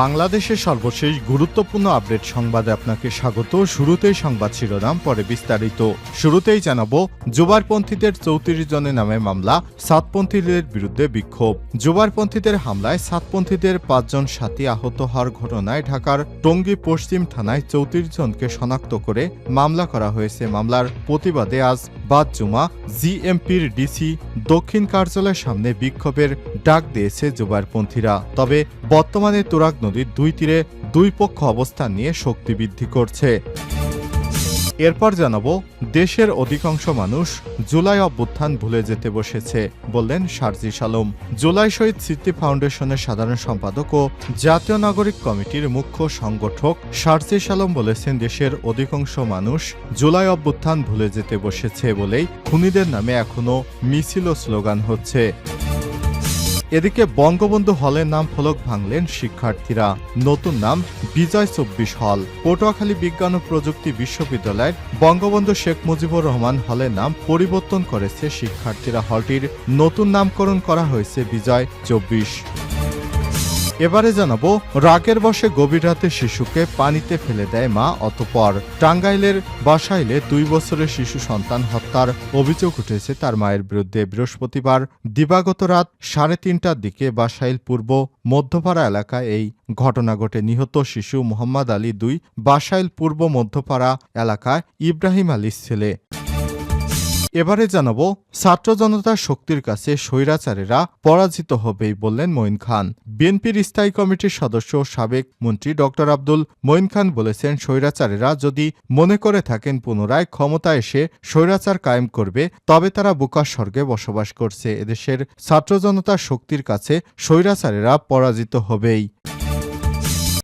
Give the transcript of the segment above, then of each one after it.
বাংলাদেশের সর্বশেষ গুরুত্বপূর্ণ আপডেট সংবাদে আপনাকে স্বাগত। শুরুতেই সংবাদ শিরোনাম, পরে বিস্তারিত। শুরুতেই জানাব, জুবারপন্থীদের চৌত্রিশ জনের নামে মামলা, সাতপন্থীদের বিরুদ্ধে বিক্ষোভ। জুবারপন্থীদের হামলায় সাতপন্থীদের পাঁচজন সাথী আহত হওয়ার ঘটনায় ঢাকার টঙ্গী পশ্চিম থানায় চৌত্রিশ জনকে শনাক্ত করে মামলা করা হয়েছে। মামলার প্রতিবাদে আজ বাদ জুমা জিএমপির ডিসি দক্ষিণ কার্যালয়ের সামনে বিক্ষোভের ডাক দিয়েছে জুবারপন্থীরা। তবে বর্তমানে তুরাগ নদীর দুই তীরে দুই পক্ষ অবস্থান নিয়ে শক্তি বৃদ্ধি করছে। এরপর জানাব, দেশের অধিকাংশ মানুষ জুলাই অভ্যুত্থান ভুলে যেতে বসেছে, বললেন শারজিস আলম জুলাই শহীদ স্মৃতি ফাউন্ডেশনের সাধারণ সম্পাদক ও জাতীয় নাগরিক কমিটির মুখ্য সংগঠক শারজিস সালম বলেছেন, দেশের অধিকাংশ মানুষ জুলাই অভ্যুত্থান ভুলে যেতে বসেছে বলেই খুনিদের নামে এখনও মিছিল ও স্লোগান হচ্ছে। এদিকে বঙ্গবন্ধু হলের নাম ফলক ভাঙলেন শিক্ষার্থীরা। নতুন নাম বিজয় চব্বিশ হল। পটুয়াখালী বিজ্ঞান ও প্রযুক্তি বিশ্ববিদ্যালয়ের বঙ্গবন্ধু শেখ মুজিবুর রহমান হলের নাম পরিবর্তন করেছে শিক্ষার্থীরা। হলটির নতুন নামকরণ করা হয়েছে বিজয় চব্বিশ। এবারে জানাব, রাগের বসে গভীর রাতে শিশুকে পানিতে ফেলে দেয় মা অতপর। টাঙ্গাইলের বাসাইলে দুই বছরের শিশু সন্তান হত্যার অভিযোগ উঠেছে তার মায়ের বিরুদ্ধে। বৃহস্পতিবার দিবাগত রাত সাড়ে তিনটার দিকে বাসাইল পূর্ব মধ্যপাড়া এলাকায় এই ঘটনা ঘটে। নিহত শিশু মোহাম্মদ আলী দুই বাসাইল পূর্ব মধ্যপাড়া এলাকায় ইব্রাহিম আলীর ছেলে। এবারে জানাব, ছাত্র জনতার শক্তির কাছে স্বৈরাচারেরা পরাজিত হবেই বললেন মঈন খান। বিএনপির স্থায়ী কমিটির সদস্য সাবেক মন্ত্রী ড. আব্দুল মঈন খান বলেছেন, স্বৈরাচারেরা যদি মনে করে থাকেন পুনরায় ক্ষমতা এসে স্বৈরাচার কায়েম করবে, তবে তারা বুকার স্বর্গে বসবাস করছে। এদেশের ছাত্র জনতার শক্তির কাছে স্বৈরাচারেরা পরাজিত হবেই।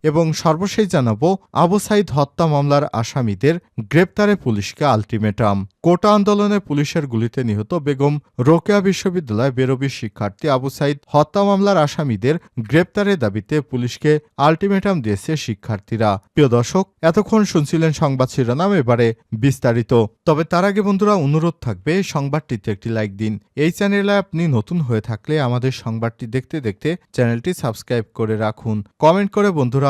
এবং সর্বশেষ জানাব, আবু সাইদ হত্যা মামলার আসামিদের গ্রেপ্তারে পুলিশকে আলটিমেটাম। কোটা আন্দোলনে পুলিশের গুলিতে নিহত বেগম রোকেয়া বিশ্ববিদ্যালয় বেরবি শিক্ষার্থী আবু সাইদ হত্যা মামলার আসামিদের গ্রেপ্তারের দাবিতে পুলিশকে আলটিমেটাম দিয়েছে শিক্ষার্থীরা। প্রিয় দর্শক, এতক্ষণ শুনছিলেন সংবাদ শিরোনাম, এবারে বিস্তারিত। তবে তার আগে বন্ধুরা, অনুরোধ থাকবে, সংবাদটিতে একটি লাইক দিন। এই চ্যানেলে আপনি নতুন হয়ে থাকলে আমাদের সংবাদটি দেখতে দেখতে চ্যানেলটি সাবস্ক্রাইব করে রাখুন। কমেন্ট করে বন্ধুরা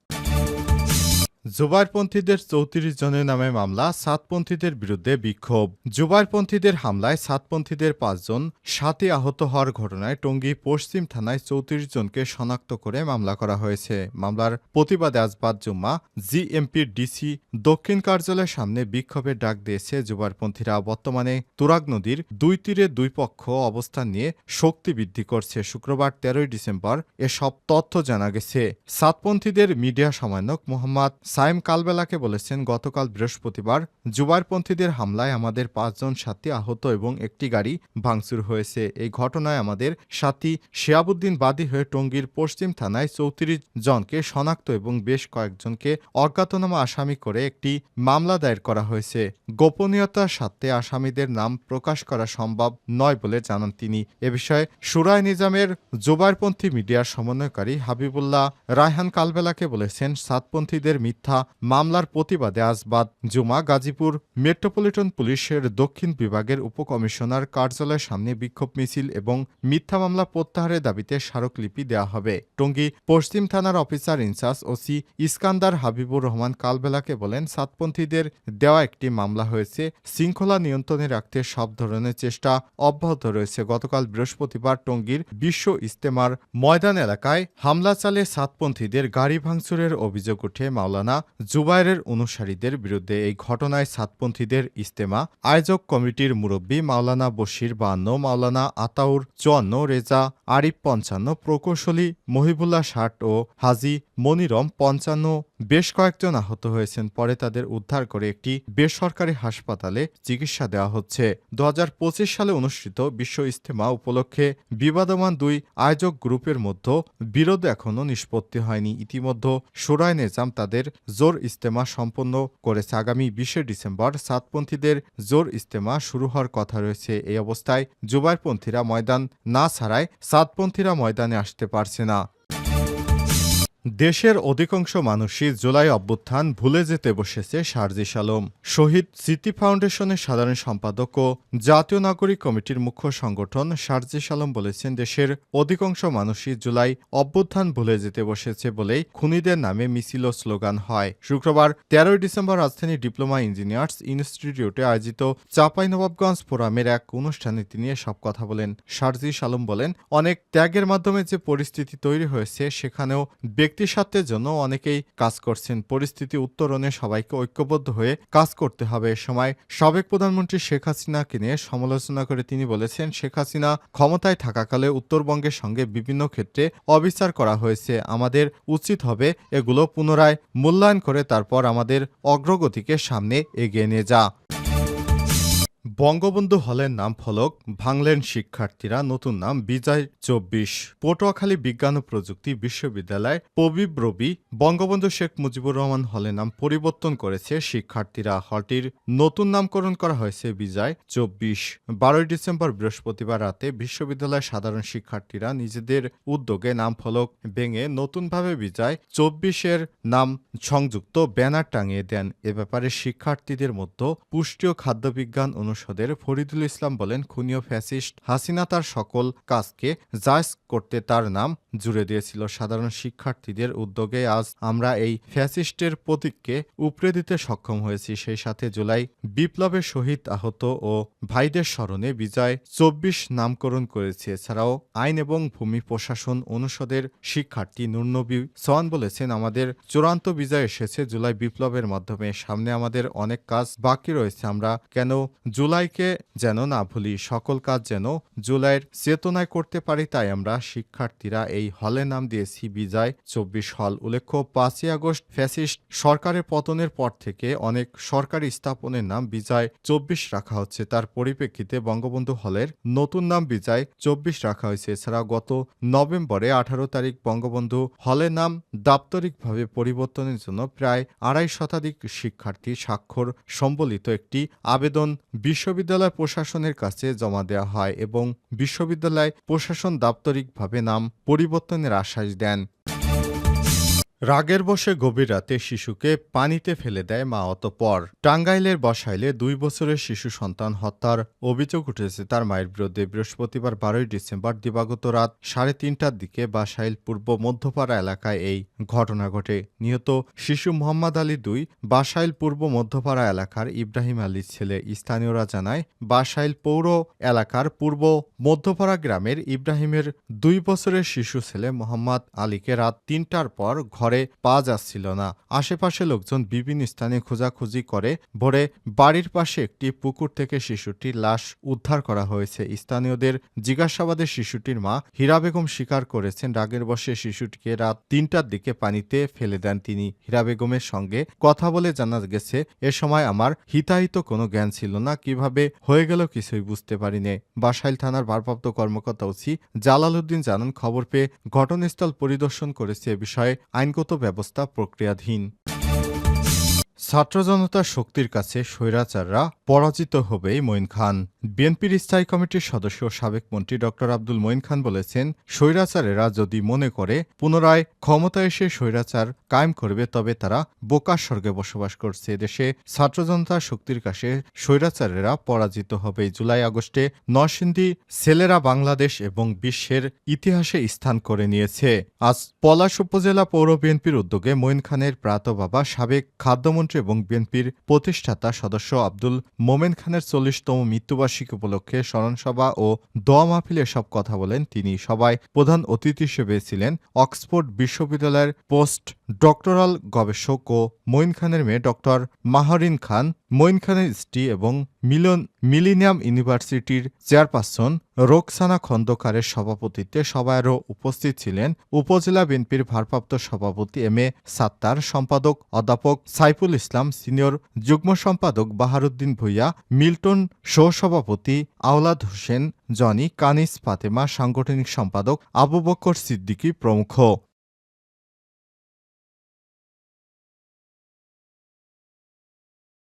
জুবাইরপন্থীদের চৌত্রিশ জনের নামে মামলা, সাতপন্থীদের বিরুদ্ধে বিক্ষোভ। জুবাইরপন্থীদের হামলায় সাতপন্থীদের পাঁচজন সাথে আহত হওয়ার ঘটনায় টঙ্গী পশ্চিম থানায় চৌত্রিশ জনকে শনাক্ত করে মামলা করা হয়েছে। মামলার প্রতিবাদে আজ বাদ জুম্মা জিএমপির ডিসি দক্ষিণ কার্যালয়ের সামনে বিক্ষোভের ডাক দিয়েছে জুবাইরপন্থীরা বর্তমানে তুরাগ নদীর দুই তীরে দুই পক্ষ অবস্থান নিয়ে শক্তি বৃদ্ধি করছে। শুক্রবার তেরোই ডিসেম্বর এসব তথ্য জানা গেছে। সাতপন্থীদের মিডিয়া সমন্বয়ক মোহাম্মদ সাইম কালবেলাকে বলেছেন, গতকাল বৃহস্পতিবার জুবারপন্থীদের হামলায় আমাদের পাঁচজন সাথী আহত এবং একটি গাড়ি ভাঙচুর হয়েছে। এই ঘটনায় আমাদের সাথী শিয়াবুদ্দিন বাদী হয়ে টঙ্গীর পশ্চিম থানায় চৌত্রিশ জনকে শনাক্ত এবং বেশ কয়েকজনকে অজ্ঞাতনামা আসামি করে একটি মামলা দায়ের করা হয়েছে। গোপনীয়তার সাথে আসামিদের নাম প্রকাশ করা সম্ভব নয় বলে জানান তিনি। এ বিষয়ে সুরায় নিজামের জুবারপন্থী মিডিয়ার সমন্বয়কারী হাবিবুল্লাহ রায়হান কালবেলাকে বলেছেন, সাতপন্থীদের মিথ্যা মামলার প্রতিবাদে আজ বাদ জুমা গাজীপুর মেট্রোপলিটন পুলিশের দক্ষিণ বিভাগের উপকমিশনার কার্যালয়ের সামনে বিক্ষোভ মিছিল এবং মিথ্যা মামলা প্রত্যাহারের দাবিতে স্মারকলিপি দেওয়া হবে। টঙ্গী পশ্চিম থানার officer in charge OC Iskandar Habibur Rahman কালবেলাকে বলেন, সাতপন্থীদের দেওয়া একটি মামলা হয়েছে, শৃঙ্খলা নিয়ন্ত্রণে রাখতে সব ধরনের চেষ্টা অব্যাহত রয়েছে। গতকাল বৃহস্পতিবার টঙ্গীর বিশ্ব ইস্তেমার ময়দান এলাকায় হামলা চালে সাতপন্থীদের গাড়ি ভাঙচুরের অভিযোগ উঠে মাওলানা জুবাইরের অনুসারীদের বিরুদ্ধে এই ঘটনায় সাতপন্থীদের ইস্তেমা আয়োজক কমিটির মুরব্বী মাওলানা বশির বান্ন মাওলানা আতাউর চুয়ান্ন, রেজা আরিফ পঞ্চান্ন, প্রকৌশলী মহিবুল্লাহ ষাট ও হাজি মনিরম পঞ্চান্ন বেশ কয়েকজন আহত হয়েছেন। পরে তাদের উদ্ধার করে একটি বেসরকারি হাসপাতালে চিকিৎসা দেওয়া হচ্ছে। দু সালে অনুষ্ঠিত বিশ্ব ইস্তেমা উপলক্ষে বিবাদমান দুই আয়োজক গ্রুপের মধ্যে বিরোধ এখনও নিষ্পত্তি হয়নি। ইতিমধ্যে সুরায় নেজাম তাদের জোর ইস্তেমা সম্পন্ন করেছে। আগামী বিশে ডিসেম্বর সাতপন্থীদের জোর ইস্তেমা শুরু হওয়ার কথা রয়েছে। এই অবস্থায় জুবাইরপন্থীরা ময়দান না ছাড়ায় সাতপন্থীরা ময়দানে আসতে পারছে না। দেশের অধিকাংশ মানুষই জুলাই অভ্যুত্থান ভুলে যেতে বসেছে শারজিস আলম শহীদ স্মৃতি ফাউন্ডেশনের সাধারণ সম্পাদক ও জাতীয় নাগরিক কমিটির মুখ্য সংগঠন শারজিস আলম বলেছেন, দেশের অধিকাংশ মানুষই জুলাই অভ্যুত্থান ভুলে যেতে বসেছে বলেই খুনিদের নামে মিছিল স্লোগান হয়। শুক্রবার তেরোই ডিসেম্বর রাজধানী ডিপ্লোমা ইঞ্জিনিয়ার্স ইনস্টিটিউটে আয়োজিত চাঁপাইনবাবগঞ্জ ফোরামের এক অনুষ্ঠানে তিনি সব কথা বলেন। শারজিস আলম বলেন, অনেক ত্যাগের মাধ্যমে যে পরিস্থিতি তৈরি হয়েছে, সেখানেও ব্যক্তি স্বার্থের জন্য অনেকেই কাজ করছেন, পরিস্থিতি উত্তরণে সবাইকে ঐক্যবদ্ধ হয়ে কাজ করতে হবে। এ সময় সাবেক প্রধানমন্ত্রী শেখ হাসিনাকে নিয়ে সমালোচনা করে তিনি বলেছেন, শেখ হাসিনা ক্ষমতায় থাকাকালে উত্তরবঙ্গের সঙ্গে বিভিন্ন ক্ষেত্রে অবিচার করা হয়েছে। আমাদের উচিত হবে এগুলো পুনরায় মূল্যায়ন করে তারপর আমাদের অগ্রগতিকে সামনে এগিয়ে নিয়ে যা বঙ্গবন্ধু হলের নাম ফলক ভাঙলেন শিক্ষার্থীরা। নতুন নাম বিজয় চব্বিশ। পটুয়াখালী বিজ্ঞান ও প্রযুক্তি বিশ্ববিদ্যালয় পবিব রবি বঙ্গবন্ধু শেখ মুজিবুর রহমান হলের নাম পরিবর্তন করেছে শিক্ষার্থীরা। হলটির নতুন নামকরণ করা হয়েছে বিজয় চব্বিশ। বারোই ডিসেম্বর বৃহস্পতিবার রাতে বিশ্ববিদ্যালয়ের সাধারণ শিক্ষার্থীরা নিজেদের উদ্যোগে নাম ফলক ভেঙে নতুনভাবে বিজয় চব্বিশের নাম সংযুক্ত ব্যানার টাঙিয়ে দেন। এ ব্যাপারে শিক্ষার্থীদের মধ্যে পুষ্টি ও খাদ্যবিজ্ঞান অনুষদের ফরিদুল ইসলাম বলেন খুনীয় ফ্যাসিস্ট। হাসিনা তার সকল কাজকে জায়জ করতে তার নাম জুড়ে দিয়েছিল সাধারণ শিক্ষার্থীদের উদ্যোগে আজ আমরা এই ফ্যাসিস্টের প্রতীককে উপড়ে দিতে সক্ষম হয়েছি। সেই সাথে জুলাই বিপ্লবের শহীদ আহত ও ভাইদের স্মরণে বিজয় চব্বিশ নামকরণ করেছে। এছাড়াও আইন এবং ভূমি প্রশাসন অনুষদের শিক্ষার্থী নুরনবী সোয়ান বলেছেন, আমাদের চূড়ান্ত বিজয় এসেছে জুলাই বিপ্লবের মাধ্যমে। সামনে আমাদের অনেক কাজ বাকি রয়েছে। আমরা কেন জুলাইকে যেন না ভুলি, সকল কাজ যেন জুলাইয়ের চেতনায় করতে পারি, তাই আমরা শিক্ষার্থীরা এই হলের নাম দিয়েছি বিজয় চব্বিশ হল। উল্লেখ্য, পাঁচই আগস্ট ফ্যাসিস্ট সরকারের পতনের পর থেকে অনেক সরকারি স্থাপনের নাম বিজয় চব্বিশ রাখা হচ্ছে। তার পরিপ্রেক্ষিতে বঙ্গবন্ধু হলের নতুন নাম বিজয় চব্বিশ রাখা হয়েছে। এছাড়া গত নভেম্বরে আঠারো তারিখ বঙ্গবন্ধু হলের নাম দাপ্তরিকভাবে পরিবর্তনের জন্য প্রায় আড়াই শতাধিক শিক্ষার্থী স্বাক্ষর সম্বলিত একটি আবেদন বিশ্ববিদ্যালয় প্রশাসনের কাছে জমা দেওয়া হয় এবং বিশ্ববিদ্যালয় প্রশাসন দাপ্তরিকভাবে নাম পরিবর্তনের আশ্বাস দেন। রাগের বসে গভীর রাতে শিশুকে পানিতে ফেলে দেয় মা অতপর। টাঙ্গাইলের বসাইলে দুই বছরের শিশু সন্তান হত্যার অভিযোগ উঠেছে তার মায়ের বিরুদ্ধে। বৃহস্পতিবার বারোই ডিসেম্বর দিবাগত রাত সাড়ে তিনটার দিকে বাসাইল পূর্ব মধ্যপাড়া এলাকায় এই ঘটনা ঘটে। নিহত শিশু মোহাম্মদ আলী দুই বাসাইল পূর্ব মধ্যপাড়া এলাকার ইব্রাহিম আলীর ছেলে। স্থানীয়রা জানায়, বাসাইল পৌর এলাকার পূর্ব মধ্যপাড়া গ্রামের ইব্রাহিমের দুই বছরের শিশু ছেলে মোহাম্মদ আলীকে রাত তিনটার পর ঘরে পাওয়া যাচ্ছিল না। আশেপাশে লোকজন বিভিন্ন স্থানে খোঁজাখুঁজি করে ভোরে বাড়ির পাশে একটি পুকুর থেকে শিশুটির লাশ উদ্ধার করা হয়েছে। স্থানীয়দের জিজ্ঞাসাবাদে শিশুটির মা হীরা বেগম স্বীকার করেছেন। রাগের বসে শিশুটিকে রাত তিনটার দিকে পানিতে ফেলে দেন তিনি। হীরা বেগমের সঙ্গে কথা বলে জানা গেছে, এ সময় আমার হিতাহিত কোনো জ্ঞান ছিল না। কীভাবে হয়ে গেল কিছুই বুঝতে পারিনি। বাসাইল থানার ভারপ্রাপ্ত কর্মকর্তা ওসি জালাল উদ্দিন জানান, খবর পেয়ে ঘটনাস্থল পরিদর্শন করেছে। এ বিষয়ে আইনগত ব্যবস্থা প্রক্রিয়াধীন। ছাত্র জনতার শক্তির কাছে স্বৈরাচাররা পরাজিত হবেই মঈন খান। বিএনপির স্থায়ী কমিটির সদস্য সাবেক মন্ত্রী ড. আব্দুল মঈন খান বলেছেন, স্বৈরাচারেরা যদি মনে করে পুনরায় ক্ষমতা এসে স্বৈরাচার কায়েম করবে, তবে তারা বোকার স্বর্গে বসবাস করছে। দেশে ছাত্র জনতার শক্তির কাছে স্বৈরাচারেরা পরাজিত হবে। জুলাই আগস্টে নরসিংদী ছেলেরা বাংলাদেশ এবং বিশ্বের ইতিহাসে স্থান করে নিয়েছে। আজ পলাশ উপজেলা পৌর বিএনপির উদ্যোগে মঈন খানের প্রাত বাবা সাবেক খাদ্যমন্ত্রী এবং বিএনপির প্রতিষ্ঠাতা সদস্য আব্দুল মোমেন খানের চল্লিশতম মৃত্যুবার্ষিকী উপলক্ষে স্মরণসভা ও দোয়া মাহফিলে সব কথা বলেন। তিনি সবাই প্রধান অতিথি হিসেবে ছিলেন অক্সফোর্ড বিশ্ববিদ্যালয়ের পোস্ট ডক্টরাল গবেষক ও মঈন খানের মেয়ে ডক্টর মাহরিন খান, মঈন খানের স্ত্রী এবং মিলন, মিলিনিয়াম ইউনিভার্সিটির চেয়ারপারসন রোকসানা খন্দকারের সভাপতিত্বে সবাই আরও উপস্থিত ছিলেন উপজেলা বিএনপির ভারপ্রাপ্ত সভাপতি এম এ সাত্তার, সম্পাদক অধ্যাপক সাইফুল ইসলাম, সিনিয়র যুগ্ম সম্পাদক বাহারুদ্দিন ভুইয়া, মিল্টন সহসভাপতি আওলাদ হোসেন, জনি কানিস ফাতেমা, সাংগঠনিক সম্পাদক আবু বক্কর সিদ্দিকী প্রমুখ।